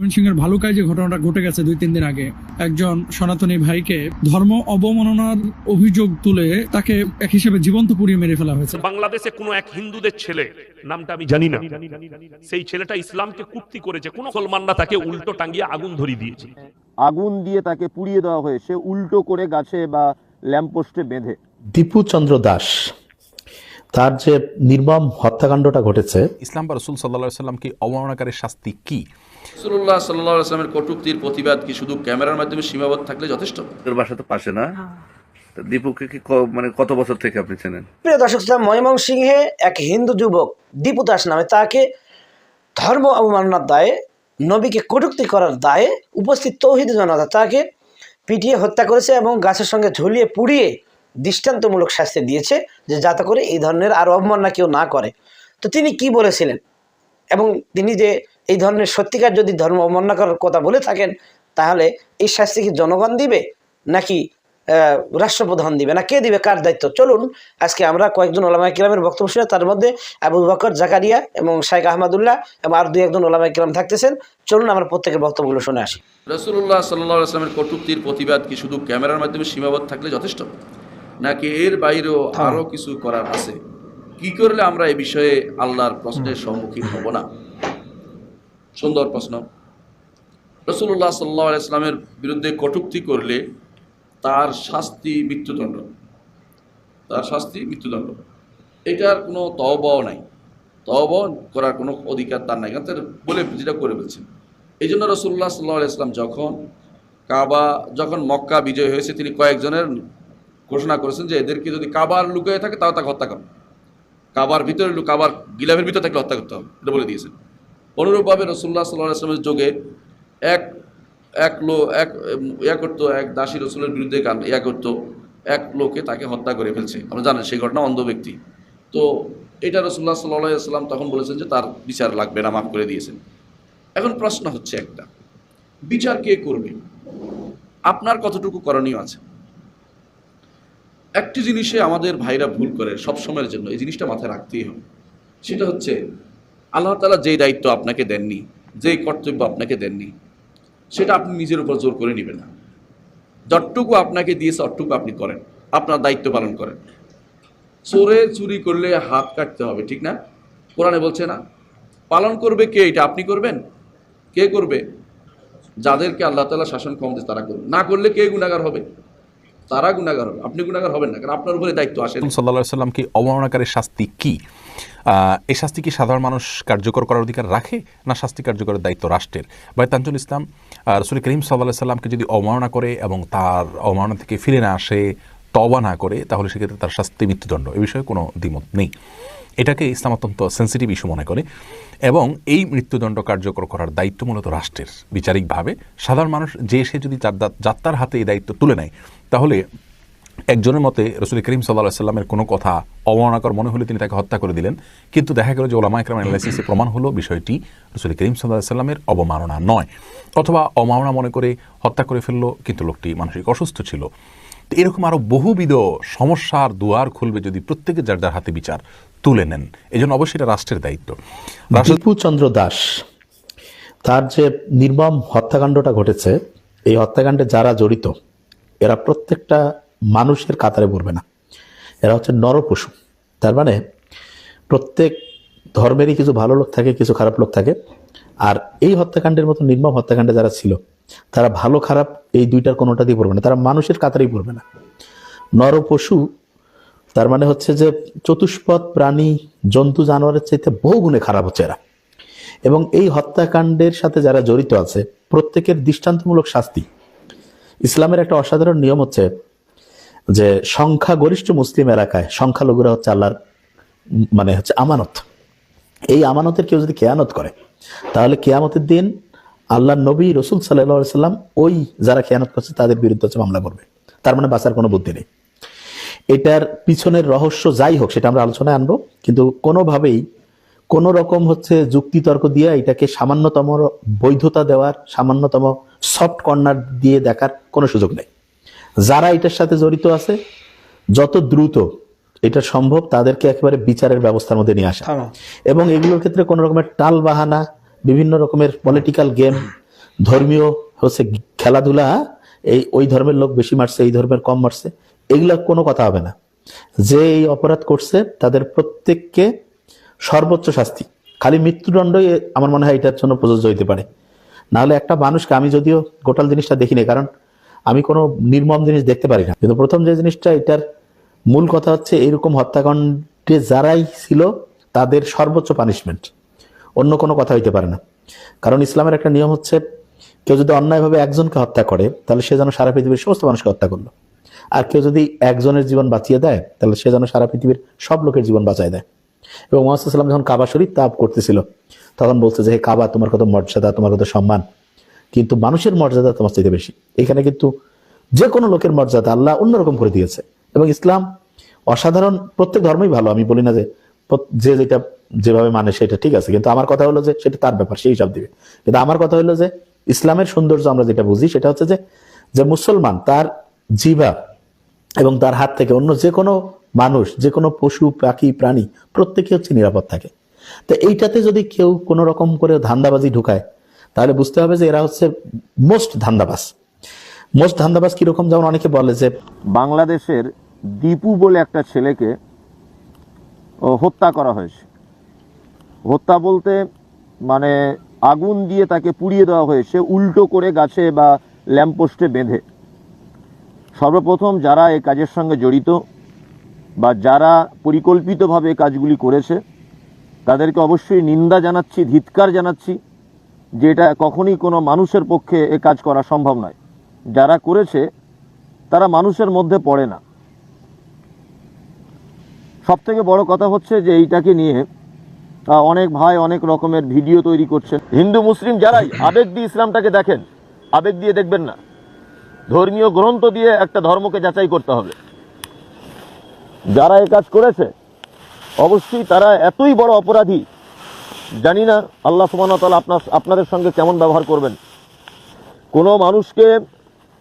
ময়মনসিংহের ভালুকায় যে ঘটনাটা ঘটে গেছে দুই তিন দিন আগে একজন সনাতনী ভাইকে ধর্ম অবমাননার অভিযোগ তুলে তাকে এক হিসেবে জীবন্ত পুড়িয়ে মেরে ফেলা হয়েছে। বাংলাদেশে কোনো এক হিন্দুদের ছেলে নামটা আমি জানি না সেই ছেলেটা ইসলামকে কুর্তি করেছে কোন মুসলমানরা তাকে উল্টো টাঙ্গিয়ে আগুন ধরিয়ে দিয়েছে। আগুন দিয়ে তাকে পুড়িয়ে দেওয়া হয়েছে উল্টো করে গাছে বা ল্যাম্পপোস্টে বেঁধে। দীপু চন্দ্র দাস তার যে নির্মম হত্যাকাণ্ডটা ঘটেছে ইসলাম বা রসুল সাল্লা সাল্লামকে অবমাননাকারী শাস্তি কি? রসুল্লাহ সাল্লাহ আসলামের কটুক্তির প্রতিবাদ কি শুধু ক্যামেরার মাধ্যমে সীমাবদ্ধ থাকলে যথেষ্ট? বাসা তো পাশে না? তা দীপুকে কি মানে কত বছর থেকে আপনি চেনেন? প্রিয় দর্শক শ্রোতা ময়মনসিংহে এক হিন্দু যুবক দীপু দাস নামে তাকে ধর্ম অবমাননার দায়ে নবীকে কটূক্তি করার দায়ে উপস্থিত তৌহিদ জনতা তাকে পিটিয়ে হত্যা করেছে এবং গাছের সঙ্গে ঝুলিয়ে পুড়িয়ে দৃষ্টান্তমূলক শাস্তি দিয়েছে যে যাতে করে এই ধরনের আর অবমাননা কেউ না করে। তো তিনি কি বলেছিলেন? এবং তিনি যে এই ধরনের সত্যিকার যদি ধর্ম অবমাননা করার কথা বলে থাকেন তাহলে এই শাস্তি কি জনগণ দিবে? নাকি রাষ্ট্রপ্রধান দিবে? না কে দিবে? কার দায়িত্ব? চলুন আজকে আমরা কয়েকজন ওলামা কিরামের বক্তব্য শুনে তার মধ্যে আবু বকর জাকারিয়া এবং শাইখ আহমদুল্লাহ এবং আর দুই একজন ওলামা কিরাম থাকতেছেন। চলুন আমরা প্রত্যেকের বক্তব্যগুলো শুনে আসি। রসুল্লাহ সাল্লাহ আসলামের কটুক্তির প্রতিবাদ কি শুধু ক্যামেরার মাধ্যমে সীমাবদ্ধ থাকলে যথেষ্ট? নাকি এর বাইরেও আরও কিছু করার আছে? কি করলে আমরা এই বিষয়ে আল্লাহর প্রশ্নের সম্মুখীন হব না? সুন্দর প্রশ্ন। রসুল্লাহ সাল্লাহ ইসলামের বিরুদ্ধে কটুক্তি করলে তার শাস্তি মৃত্যুদণ্ড। তার শাস্তি মৃত্যুদণ্ড। এটার কোনো তহবাও নাই। তহব করার কোনো অধিকার তার নাই। কারণ বলে যেটা করে বলছেন এই জন্য রসুল্লাহ সাল্লাহ ইসলাম যখন কাবা, যখন মক্কা বিজয় হয়েছে, তিনি কয়েকজনের ঘোষণা করেছেন যে এদেরকে যদি কাবার লুকিয়ে থাকে, তাও তাকে হত্যা করো। কাবার ভিতরে কাবার গিলাফের ভিতরে তাকে হত্যা করতে হবে। এটা বলে দিয়েছেন। অনুরূপভাবে রসুল্লাহ সাল্লাহ আসলামের যোগে এক এক লো, এক ইয়া করতো, এক দাসী রসুলের বিরুদ্ধে গান- ইয়া করতো, এক লোকে তাকে হত্যা করে ফেলছে। আমরা জানেন সেই ঘটনা অন্ধ ব্যক্তি। তো এটা রসুল্লাহ সাল্লাহ আসলাম তখন বলেছেন যে তার বিচার লাগবে না, মাফ করে দিয়েছেন। এখন প্রশ্ন হচ্ছে একটা, বিচার কে করবে? আপনার কতটুকু করণীয় আছে? একটি জিনিসে আমাদের ভাইরা ভুল করে সব সময়ের জন্য, এই জিনিসটা মাথায় রাখতেই হবে। সেটা হচ্ছে আল্লাহ তালা যেই দায়িত্ব আপনাকে দেননি, যেই কর্তব্য আপনাকে দেননি, সেটা আপনি নিজের উপর জোর করে নেবেন না। যতটুকু আপনাকে দিয়েছে অতটুকু আপনি করেন, আপনার দায়িত্ব পালন করেন। চোরে চুরি করলে হাত কাটতে হবে, ঠিক না? কোরআনে বলছে না, পালন করবে কে এটা আপনি করবেন? কে করবে? যাদেরকে আল্লাহ তালা শাসন ক্ষমতা তারা করবে না করলে কে গুণাগার হবে? তারা গুণাগার হবে। আপনি গুণাগার হবেন না, কারণ আপনার উপরে দায়িত্ব আসে রসুল সাল্লাহ সাল্লামকে অবমাননাকারী শাস্তি কি? এই শাস্তি কি সাধারণ মানুষ কার্যকর করার অধিকার রাখে না শাস্তি কার্যকরের দায়িত্ব রাষ্ট্রের? ভাই তানজুল ইসলাম রসুল করিম সাল্লাহ সাল্লামকে যদি অবমাননা করে এবং তার অবমাননা থেকে ফিরে না আসে তবা না করে, তাহলে সেক্ষেত্রে তার শাস্তি মৃত্যুদণ্ড। এ বিষয়ে কোনো দ্বিমত নেই। এটাকে ইসলাম অত্যন্ত সেন্সিটিভ ইস্যু মনে করে এবং এই মৃত্যুদণ্ড কার্যকর করার দায়িত্ব মূলত রাষ্ট্রের। বিচারিকভাবে সাধারণ মানুষ যে এসে যদি তার যাত্রার হাতে এই দায়িত্ব তুলে নেয়, তাহলে একজনের মতে রসুল করিম সাল্লাহ সাল্লামের কোনো কথা অবমাননাকর মনে হলে তিনি তাকে হত্যা করে দিলেন। কিন্তু দেখা গেল যে ওলামা ইকরাম অ্যানালাইসিসে প্রমাণ হলো বিষয়টি রসুল করিম সাল্লাহ সাল্লামের অবমাননা নয়। অথবা অমাননা মনে করে হত্যা করে ফেলল, কিন্তু লোকটি মানসিক অসুস্থ ছিল। তো এরকম আরও বহুবিধ সমস্যার দুয়ার খুলবে যদি প্রত্যেকে যার যার হাতে বিচার তুলে নেন। এই জন্য অবশ্যই এটা রাষ্ট্রের দায়িত্ব। চন্দ্র দাস, তার যে নির্মম হত্যাকাণ্ডটা ঘটেছে, এই হত্যাকাণ্ডে যারা জড়িত, এরা প্রত্যেকটা মানুষের কাতারে পড়বে না। এরা হচ্ছে নরপশু। তার মানে প্রত্যেক ধর্মেরই কিছু ভালো লোক থাকে, কিছু খারাপ লোক থাকে। আর এই হত্যাকাণ্ডের মতো নির্মম হত্যাকাণ্ডে যারা ছিল, তারা ভালো খারাপ এই দুইটার কোনোটাতেই পড়বে না। তারা মানুষের কাতারেই পড়বে না। নরপশু, তার মানে হচ্ছে যে চতুষ্পদ প্রাণী, জন্তু জানোয়ারের চাইতে বহু গুণে খারাপ হচ্ছে এরা। এবং এই হত্যাকাণ্ডের সাথে যারা জড়িত আছে, প্রত্যেকের দৃষ্টান্তমূলক শাস্তি। ইসলামের একটা অসাধারণ নিয়ম হচ্ছে যে সংখ্যাগরিষ্ঠ মুসলিম এলাকায় সংখ্যালঘুরা হচ্ছে আল্লাহর মানে হচ্ছে আমানত। এই আমানতের কেউ যদি কেয়ানত করে, তাহলে কেয়ামতের দিন আল্লাহ নবী রসুল সাল্লাহ সাল্লাম ওই যারা খেয়ানত করছে তাদের বিরুদ্ধে হচ্ছে মামলা করবে। তার মানে বাঁচার কোনো বুদ্ধি নেই। এটার পিছনের রহস্য যাই হোক, সেটা আমরা আলোচনায় আনব, কিন্তু কোনোভাবেই কোনো রকম হচ্ছে যুক্তিতর্ক দিয়ে এটাকে সামান্যতম বৈধতা দেওয়ার, সামান্যতম সফট কর্নার দিয়ে দেখার কোনো সুযোগ নেই। যারা এটার সাথে জড়িত আছে যত দ্রুত এটা সম্ভব তাদেরকে একেবারে বিচারের ব্যবস্থার মধ্যে নিয়ে আসা। এবং এগুলোর ক্ষেত্রে কোনো রকমের টাল বাহানা বিভিন্ন রকমের পলিটিক্যাল গেম ধর্মীয় হচ্ছে খেলাধুলা এই ওই ধর্মের লোক বেশি মারছে এই ধর্মের কম মারছে এগুলো কোনো কথা হবে না। যে এই অপরাধ করছে তাদের প্রত্যেককে সর্বোচ্চ শাস্তি। খালি মৃত্যুদণ্ডই আমার মনে হয় এটার জন্য প্রযোজ্য হইতে পারে। নাহলে একটা মানুষকে আমি যদিও গোটাল জিনিসটা দেখিনি কারণ আমি কোনো নির্মম জিনিস দেখতে পারি না। কিন্তু প্রথম যে জিনিসটা, এটার মূল কথা হচ্ছে এইরকম হত্যাকাণ্ডে যারাই ছিল, তাদের সর্বোচ্চ পানিশমেন্ট অন্য কোনো কথা হইতে পারে না। কারণ ইসলামের একটা নিয়ম হচ্ছে, কেউ যদি অন্যায়ভাবে একজনকে হত্যা করে, তাহলে সে যেন সারা পৃথিবীর সমস্ত মানুষকে হত্যা করল। আর কেউ যদি একজনের জীবন বাঁচিয়ে দেয়, তাহলে সে যেন সারা পৃথিবীর সব লোকের জীবন বাঁচায় দেয়। এবং মোহাম্মদ সাল্লাম যখন কাবা শরীফ তাপ করতেছিল, তখন বলছে যে, হে কাবা, তোমার কত মর্যাদা, তোমার কত সম্মান। কিন্তু মানুষের মর্যাদা তোমার চাইতে বেশি। এখানে কিন্তু যে কোনো লোকের মর্যাদা আল্লাহ অন্যরকম করে দিয়েছে। এবং ইসলাম অসাধারণ, প্রত্যেক ধর্মই ভালো। আমি বলি না যে যে যেটা যেভাবে মানে সেটা ঠিক আছে। কিন্তু আমার কথা হলো যে সেটা তার ব্যাপার সেই হিসাব দিবে। কিন্তু আমার কথা হলো যে ইসলামের সৌন্দর্য আমরা যেটা বুঝি, সেটা হচ্ছে যে যে মুসলমান তার জিভা এবং তার হাত থেকে অন্য যে কোনো মানুষ যে কোনো পশু, পাখি, প্রাণী, প্রত্যেকে হচ্ছে নিরাপদ থাকে। তো এইটাতে যদি কেউ কোনো রকম করে ধান্দাবাজি ঢুকায় তাহলে বুঝতে হবে যে এরা হচ্ছে মোস্ট ধান্দাবাস মোস্ট ধান্দাবাস কীরকম? যেমন অনেকে বলে যে বাংলাদেশের দীপু বলে একটা ছেলেকে হত্যা করা হয়েছে। হত্যা বলতে মানে আগুন দিয়ে তাকে পুড়িয়ে দেওয়া হয়েছে, উল্টো করে গাছে বা ল্যাম্পপোস্টে বেঁধে। সর্বপ্রথম যারা এই কাজের সঙ্গে জড়িত বা যারা পরিকল্পিতভাবে কাজগুলি করেছে, তাদেরকে অবশ্যই নিন্দা জানাচ্ছি, ধিৎকার জানাচ্ছি। যে এটা কখনই কোনো মানুষের পক্ষে এ কাজ করা সম্ভব নয়। যারা করেছে, তারা মানুষের মধ্যে পড়ে না। সব থেকে বড় কথা হচ্ছে যে এইটাকে নিয়ে অনেক ভাই অনেক রকমের ভিডিও তৈরি করছেন। হিন্দু, মুসলিম যারাই, আবেগ দিয়ে ইসলামটাকে দেখেন, আবেগ দিয়ে দেখবেন না। ধর্মীয় গ্রন্থ দিয়ে একটা ধর্মকে যাচাই করতে হবে। যারা এ কাজ করেছে, অবশ্যই তারা এতই বড় অপরাধী জানি না আল্লাহ সুবাহতাল আপনার আপনাদের সঙ্গে কেমন ব্যবহার করবেন। কোনো মানুষকে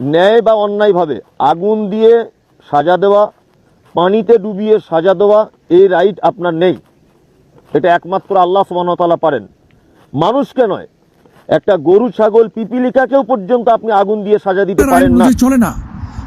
ন্যায় বা অন্যায়ভাবে আগুন দিয়ে সাজা দেওয়া পানিতে ডুবিয়ে সাজা দেওয়া এই রাইট আপনার নেই। এটা একমাত্র আল্লাহ সুবাহতালা পারেন। মানুষকে নয় একটা গরু ছাগল পিপিলিকাকেও পর্যন্ত আপনি আগুন দিয়ে সাজা দিতে পারেন না। চলে না।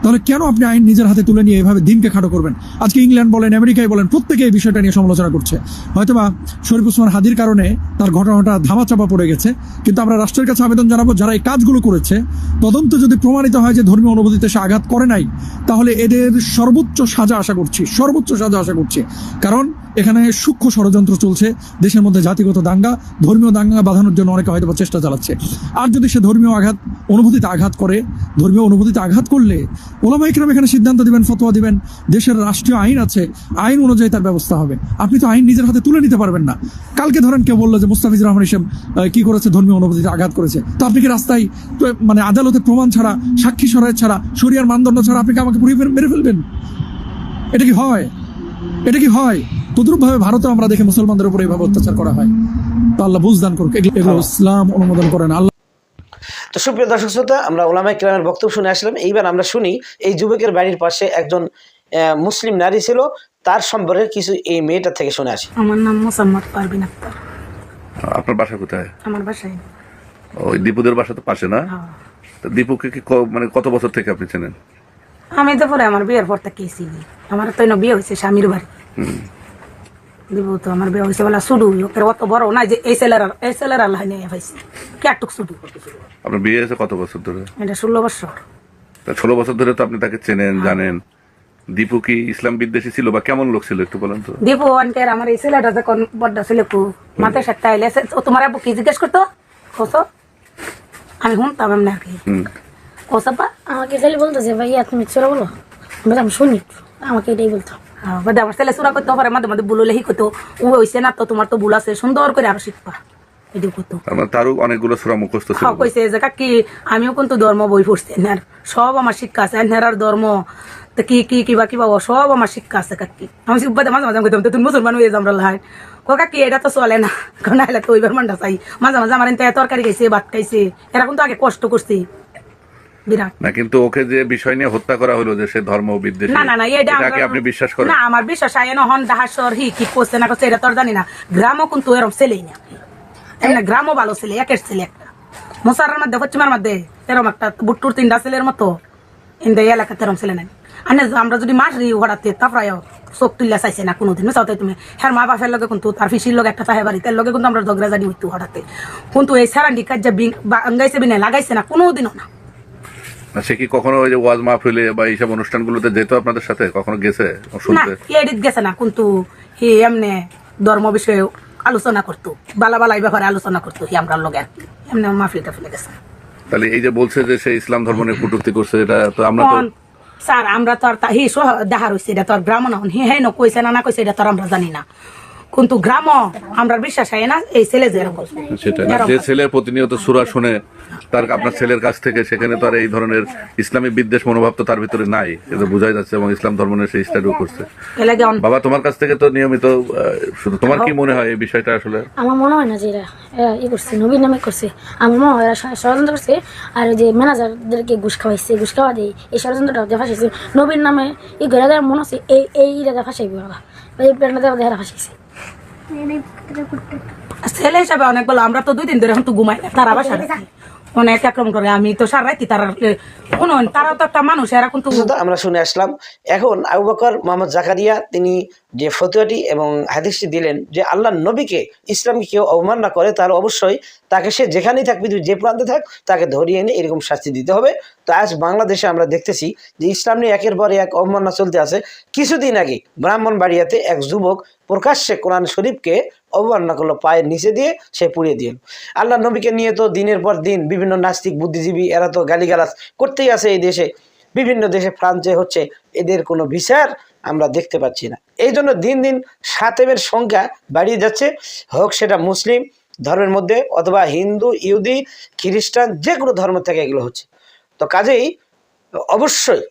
তাহলে কেন আপনি আইন নিজের হাতে তুলে নিয়ে এভাবে দিনকে খাটো করবেন? আজকে ইংল্যান্ড বলেন আমেরিকায় বলেন, প্রত্যেকে এই বিষয়টা নিয়ে সমালোচনা করছে। হয়তোবা শরীফ উসমান হাদির কারণে তার ঘটনাটা ধামাচাপা পড়ে গেছে, কিন্তু আমরা রাষ্ট্রের কাছে আবেদন জানাব, যারা এই কাজগুলো করেছে, তদন্ত যদি প্রমাণিত হয় যে ধর্মীয় অনুভূতিতে সে আঘাত করে নাই, তাহলে এদের সর্বোচ্চ সাজা আশা করছি, সর্বোচ্চ সাজা আশা করছি। কারণ এখানে সূক্ষ্ম ষড়যন্ত্র চলছে দেশের মধ্যে জাতিগত দাঙ্গা ধর্মীয় দাঙ্গা বাঁধানোর জন্য অনেকে হয়তো চেষ্টা চালাচ্ছে। আর যদি সে ধর্মীয় আঘাত অনুভূতিতে আঘাত করে ধর্মীয় অনুভূতিতে আঘাত করলে ওলামা ইকরাম এখানে সিদ্ধান্ত দিবেন ফতোয়া দিবেন দেশের রাষ্ট্রীয় আইন আছে আইন অনুযায়ী তার ব্যবস্থা হবে। আপনি তো আইন নিজের হাতে তুলে নিতে পারবেন না। কালকে ধরেন কেউ বলল যে মুস্তাফিজুর রহমান ইসলাম আহ, কি করেছে ধর্মীয় অনুভূতিতে আঘাত করেছে। তো আপনি কি রাস্তায় মানে আদালতে প্রমাণ ছাড়া সাক্ষী সরাই ছাড়া শরিয়ার মানদণ্ড ছাড়া আপনি কি আমাকে পুড়িয়ে মেরে ফেলবেন? এটা কি হয়? এটা কি হয়? তদ্রুপ ভাবে ভারতে আমরা দেখে মুসলমানদের উপর এইভাবে অত্যাচার করা হয়। তো আল্লাহ বুঝদান করুক এগুলো এগুলো ইসলাম অনুমোদন করেন। আল্লাহ তো সুপ্রিয় দর্শক শ্রোতা আমরা ওলামা ইকরামের বক্তব্য শুনে আসলাম। এইবার আমরা শুনি এই যুবকের বাড়ির পাশে একজন মুসলিম নারী ছিল। তার সম্পর্কে কিছু এই মেয়েটার থেকে শুনে আসি। আমার নাম মোসাম্মদ পারবিন আক্তার। আপনার বাসা কোথায়? আমার বাসায়। ওই দীপুদের বাসা তো পাশে না? হ্যাঁ। তো দীপুকে কি মানে কত বছর থেকে আপনি চেনেন? আমি তো পরে আমার বিয়ের পর থেকে চিনি। আমার তো বিয়ে হয়েছে স্বামীর বাড়ি। দিব তো আমার বিয়ে হয়েছে বলা শুধু ওকে অত বড় না যে এই ছেলের এই ছেলের আল্লাহ নিয়ে পাইছে কেটুক শুধু আপনার বিয়ে হয়েছে কত বছর ধরে? এটা ষোলো বছর। তা ষোলো বছর ধরে তো আপনি তাকে চেনেন জানেন। দীপু কি ইসলাম বিদ্বেষী ছিল বা কেমন লোক ছিল একটু বলেন তো? দীপু অনকের আমার এই ছেলেটা যখন বড্ডা ছেলে কু মাথায় সাতটা আইলে সে- ও তোমার আব্বু কি জিজ্ঞেস করতো? কোসো? আমি শুনতাম এমনি আর কি। কোসাপা আমাকে খালি বলতেছে ভাইয়া তুমি চলো বলো। বললাম শুনি আমাকে এটাই বলতাম বাদে আমার ছেলে সুরা করতে পারে মাঝে মাঝে বুলো করতো। ও হইছে না তো তোমার তো ভুল আছে সুন্দর করে আরও শিখবা। এটি করতো। মানে তারও অনেকগুলো সুরা মুখস্থ ছিল কইছে যে কাকি আমিও কিন্তু ধর্ম বই পড়ছি সব আমার শিক্ষা আছে এনার ধর্ম তো কি কি কিবা কিবা সব আমার শিক্ষা আছে কাকি। আমি শিখবাতে মাঝে মাঝে কইতাম তুমি মুসলমান হয়ে যাম লাই ও কাকি এটা তো চলে না। কারণ তো ওইবার মানটা চাই। মাঝে মাঝে আমার এনতে তরকারি খাইছে ভাত খাইছে এরা কিন্তু আগে কষ্ট করছি। বিরাট। না কিন্তু ওকে যে বিষয় নিয়ে হত্যা করা হলো যে সে ধর্ম বিদ্বেষী না না না এটাকে আমরা- আপনি বিশ্বাস করেন? না আমার বিশ্বাস হন দাহাসর হি কি করছে না করছে এটা তোর জানি না। গ্রামও কিন্তু এরকম ছেলেই না। এমনি গ্রামও ভালো ছেলে একের ছেলে একটা। মশারের মধ্যে পশ্চিমের মধ্যে একটা বুট্টুর তিনটা ছেলের মতো। ইন্দে এলাকাতে ছেলে নাই। আনে আমরা যদি মাস রি হঠাৎ তারপরে চোখ তুললে চাইছে না কোনোদিন। চাওতে তুমি হ্যাঁ মা বাপের লগে কিন্তু তার ফিসির লগে একটা তাহে বাড়ি তার লগে কিন্তু আমরা ঝগড়া জানি হইতো হঠাৎ কিন্তু এই সারান্ডি কাজ যে আঙ্গাইছে বিনে লাগাইছে না কোনোদিনও না। সে কি কখনো ওই যে ওয়াজ মাহফিলে বা এইসব অনুষ্ঠানগুলোতে যেত আপনাদের সাথে? কখনো গেছে না শুনতে? এডিট গেছে না কিন্তু হি এমনি ধর্ম বিষয়ে আলোচনা করতো বালা বালা এই ব্যাপারে আলোচনা করতো হি আমরা লগে এমনি মাহফিল টাফিলে গেছে। তাহলে এই যে বলছে যে সে ইসলাম ধর্ম নিয়ে কটূক্তি করছে এটা তো আমরা তো কোন? স্যার আমরা তো আর তা- হি সহ দেখা রয়েছে এটা তো আর গ্রাম না হি হ্যাঁ কইছে না না কইছে এটা তো আর আমরা জানি না। কিন্তু গ্রাম আমরা বিশ্বাস হয় না এই ছেলে যে এরকম। সেটা না যে ছেলে প্রতিনিয়ত সুরা শুনে তার আপনার ছেলের কাছ থেকে সেখানে তো আর এই ধরনের ইসলামী বিদ্বেষ মনোভাব তো তার ভিতরে নাই এটা বোঝাই যাচ্ছে এবং ইসলাম ধর্ম নিয়ে সে স্টাডিও করছে। বাবা তোমার কাছ থেকে তো নিয়মিত শুধু তোমার কি মনে হয় এই বিষয়টা আসলে? আমার মনে হয় না যে এরা ই করছে নবীর নামে করছে। আমার মনে হয় এরা ষড়যন্ত্র করছে আর যে ম্যানেজারদেরকে ঘুষ খাওয়াইছে ঘুষ খাওয়া দিয়ে এই ষড়যন্ত্রটা যে ফাঁসাইছে। নবীর নামে এই দেওয়ার মনে হচ্ছে এই এই ইটা ফাঁসাইবে ওরা এই প্ল্যানটা দেওয়া দেওয়া ফাঁসাইছে। ছেলে হিসাবে অনেক বলো, আমরা তো দুই দিন ধরে এখন তো ঘুমাই না আবার বাসা করে। আমি তারা মানুষ আমরা শুনে আসলাম। এখন জাকারিয়া, তিনি যে এবং দিলেন যে নবীকে ইসলামকে কেউ করে তার অবশ্যই তাকে সে যেখানেই থাক, পৃথিবীর যে প্রান্তে থাক, তাকে ধরিয়ে এনে এরকম শাস্তি দিতে হবে। তো আজ বাংলাদেশে আমরা দেখতেছি যে ইসলাম নিয়ে একের পর এক অবমাননা চলতে আছে। কিছুদিন আগে ব্রাহ্মণবাড়িয়াতে এক যুবক প্রকাশ্যে কোরআন শরীফকে অবমাননা করল, পায়ের নিচে দিয়ে সে পুড়িয়ে দিল। আল্লাহ নবীকে নিয়ে তো দিনের পর দিন বিভিন্ন নাস্তিক বুদ্ধিজীবী এরা তো গালিগালাজ করতেই আছে এই দেশে। বিভিন্ন দেশে ফ্রান্সে হচ্ছে এদের কোনো বিচার আমরা দেখতে পাচ্ছি না। এই জন্য দিন দিন সাতেমের সংখ্যা বাড়িয়ে যাচ্ছে। হোক সেটা মুসলিম ধর্মের মধ্যে অথবা হিন্দু, ইহুদি, খ্রিস্টান, যে কোনো ধর্ম থেকে এগুলো হচ্ছে। তো কাজেই অবশ্যই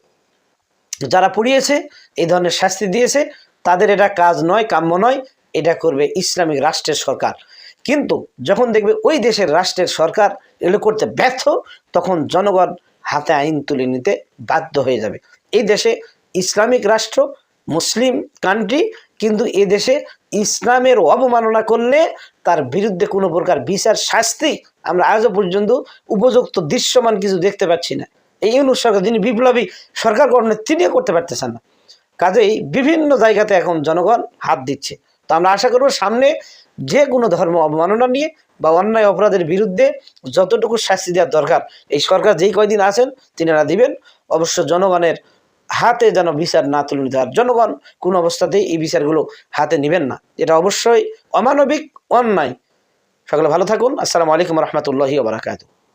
যারা পুড়িয়েছে, এই ধরনের শাস্তি দিয়েছে, তাদের এটা কাজ নয়, কাম্য নয়। এটা করবে ইসলামিক রাষ্ট্রের সরকার। কিন্তু যখন দেখবে ওই দেশের রাষ্ট্রের সরকার এগুলো করতে ব্যর্থ, তখন জনগণ হাতে আইন তুলে নিতে বাধ্য হয়ে যাবে। এই দেশে ইসলামিক রাষ্ট্র, মুসলিম কান্ট্রি কিন্তু এ দেশে ইসলামের অবমাননা করলে তার বিরুদ্ধে কোনো প্রকার বিচার, শাস্তি আমরা আজও পর্যন্ত উপযুক্ত দৃশ্যমান কিছু দেখতে পাচ্ছি না। এই ইউনুস সরকার, যিনি বিপ্লবী সরকার গঠনে তিনিও করতে পারতেছেন না। কাজেই বিভিন্ন জায়গাতে এখন জনগণ হাত দিচ্ছে। তো আমরা আশা করব সামনে যে কোনো ধর্ম অবমাননা নিয়ে বা অন্যায় অপরাধের বিরুদ্ধে যতটুকু শাস্তি দেওয়ার দরকার, এই সরকার যেই কয়দিন আছেন তিনারা দিবেন। অবশ্য জনগণের হাতে যেন বিচার না তুলে নিতে জনগণ কোনো অবস্থাতেই এই বিচারগুলো হাতে নেবেন না। এটা অবশ্যই অমানবিক অন্যায়। সকলে ভালো থাকুন। আসসালামু আলাইকুম রহমতুল্লাহি ওবরাকাতু